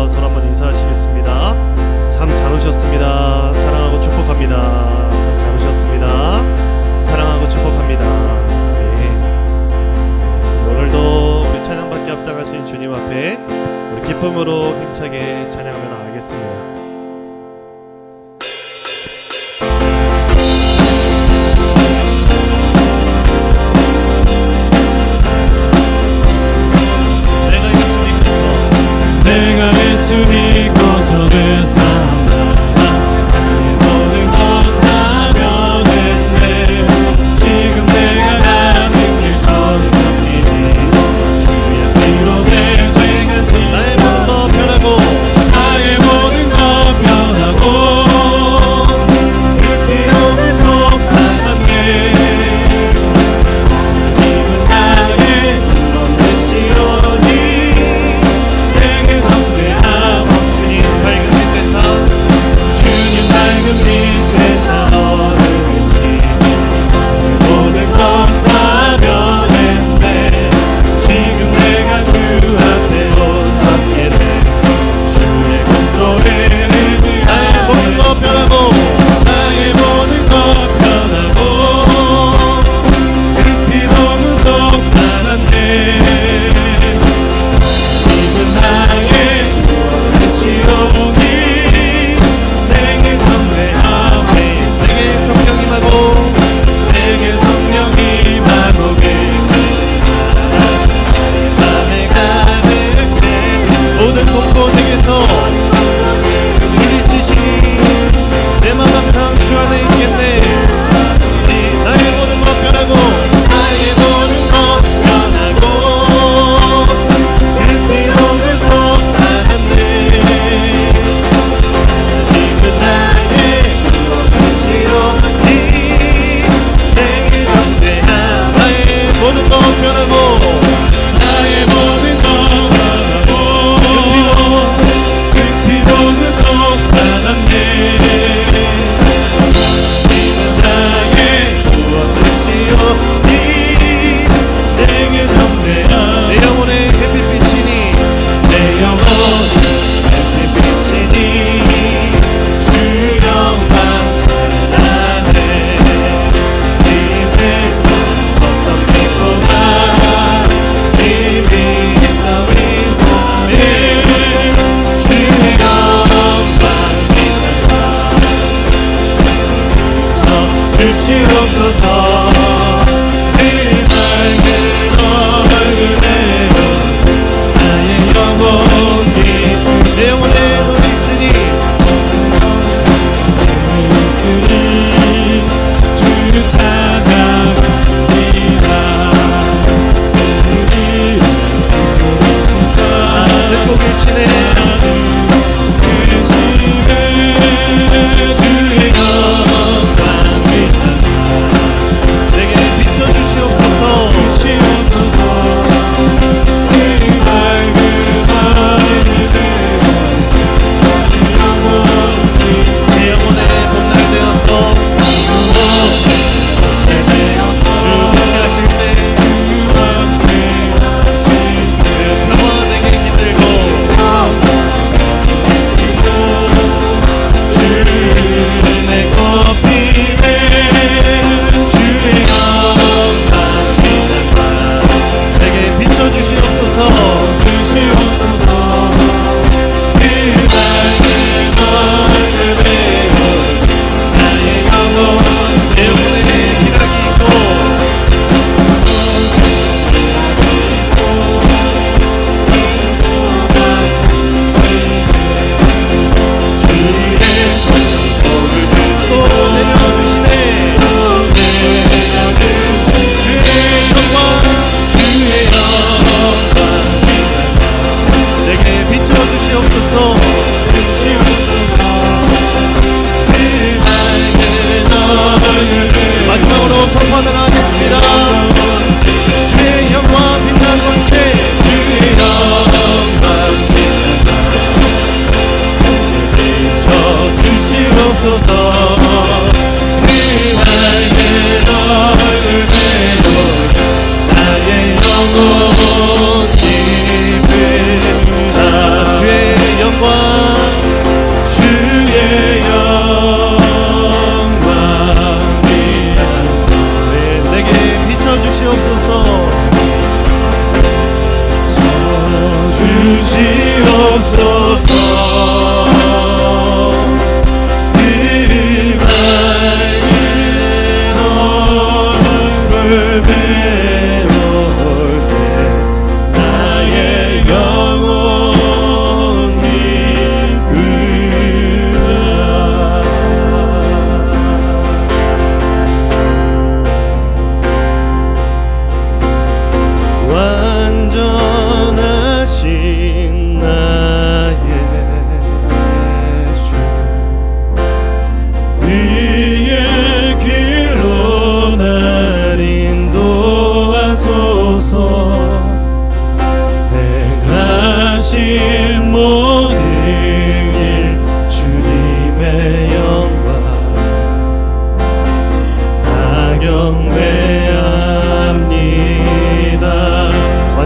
여러분과 서로 한번 인사하시겠습니다. 참 잘 오셨습니다. 사랑하고 축복합니다. 참 잘 오셨습니다. 사랑하고 축복합니다. 네. 오늘도 우리 찬양받기 합당하신 주님 앞에 우리 기쁨으로 힘차게 찬양하며 나가겠습니다.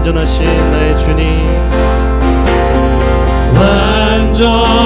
완전하신 나의 주님. 완전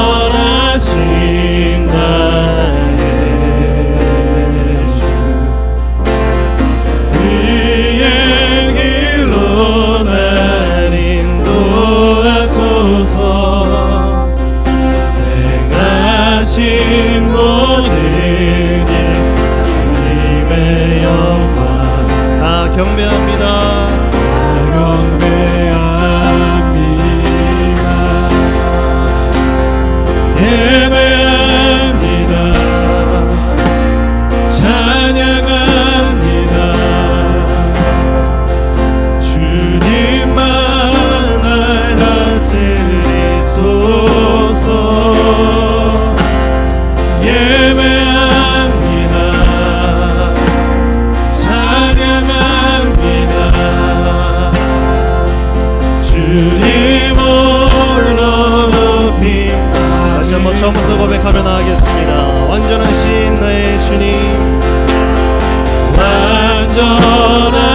다시 한번 처음부터 고백하며 나가겠습니다. 완전하신 나의 주님, 완전한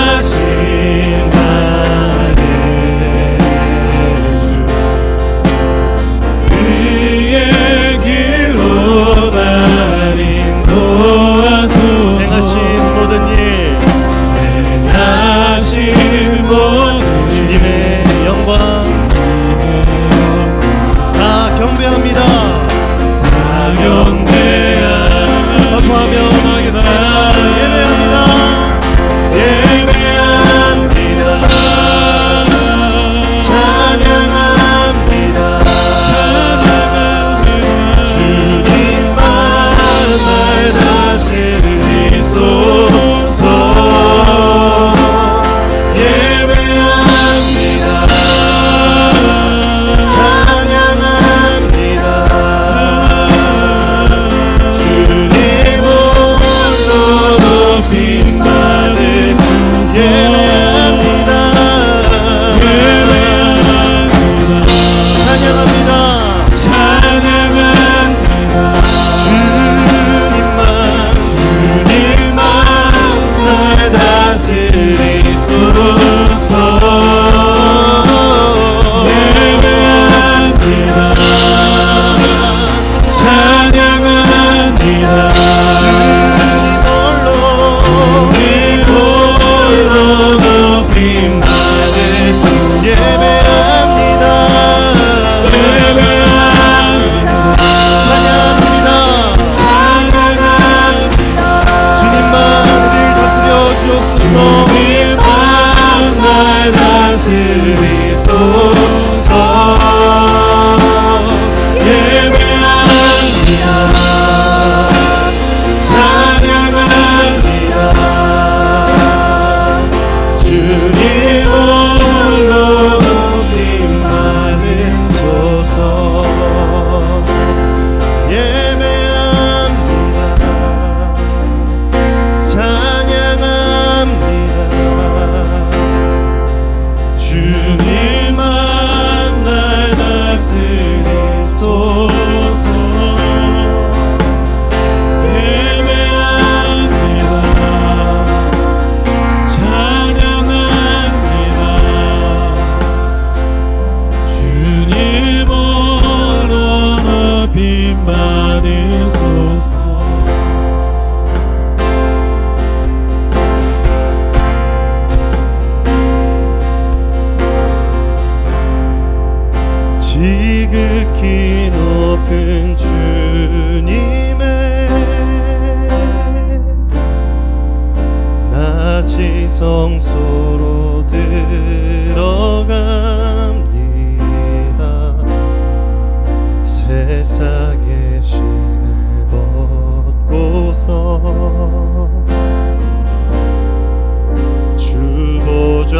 보좌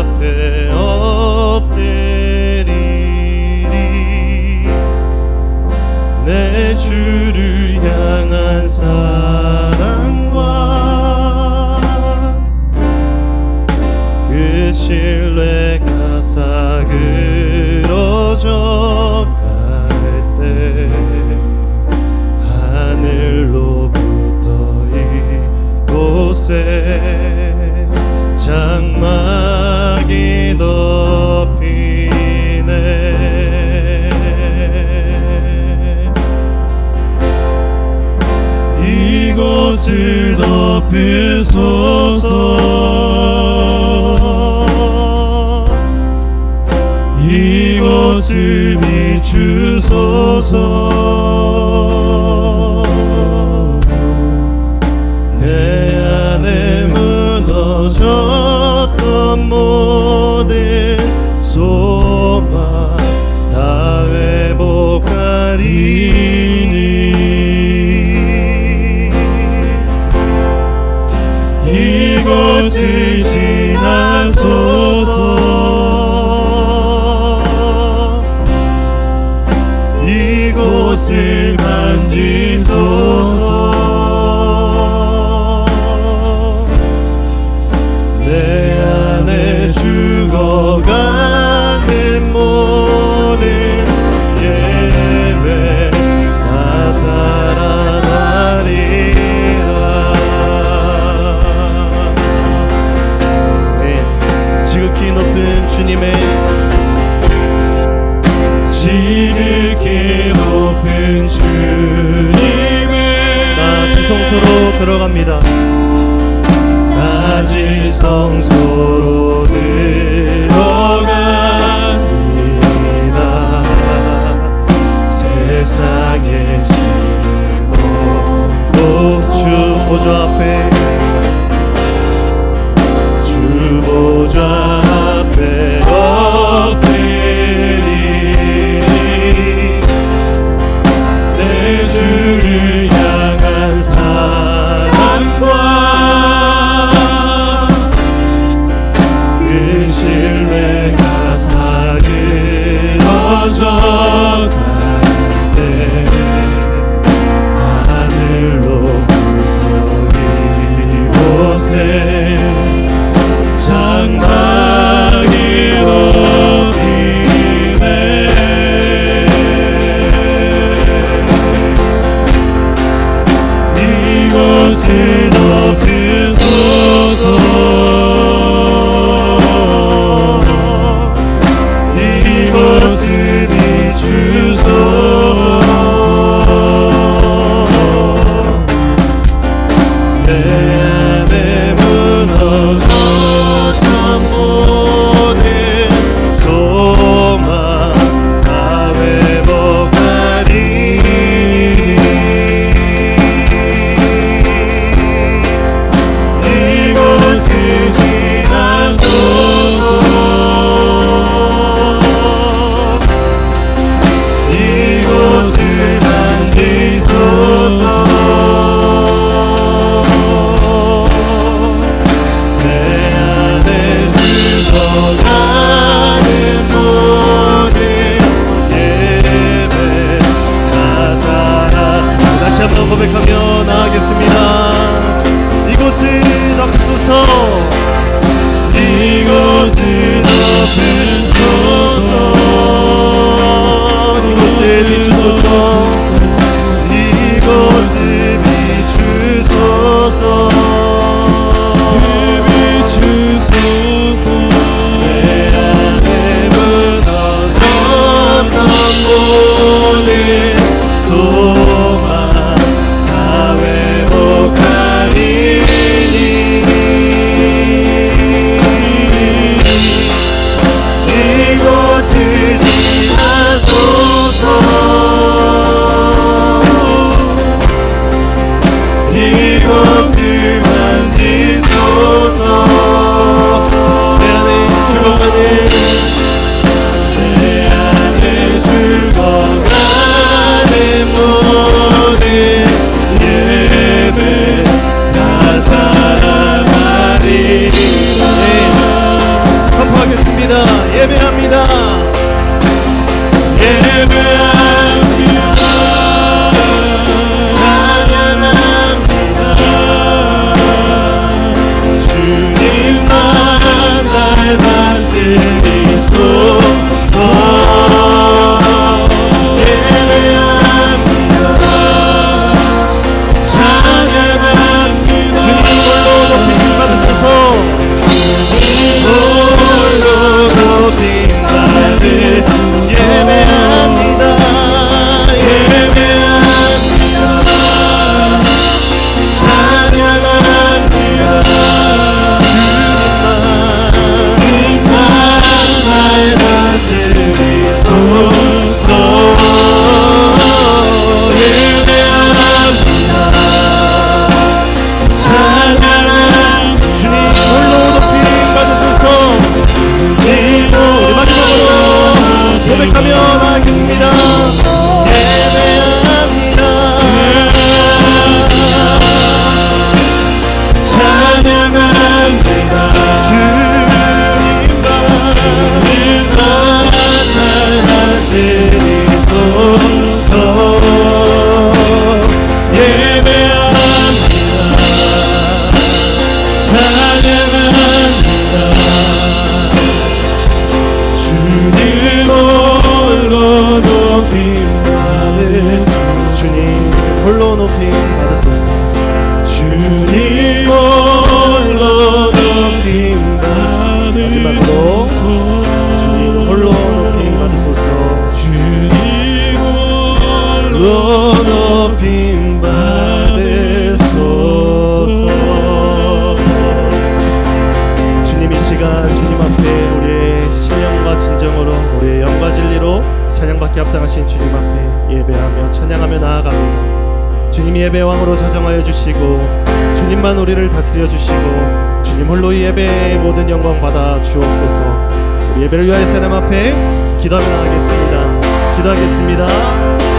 앞에 빛을 덮으소서. 이것을 비추소서. 去。 들어갑니다. soul. 예배 왕으로 자정하여 주시고 주님만 우리를 다스려 주시고 주님 홀로 이 예배의 모든 영광 받아 주옵소서. 우리 예배를 위하여 하나님 앞에 기도하며 나가겠습니다. 기도하겠습니다.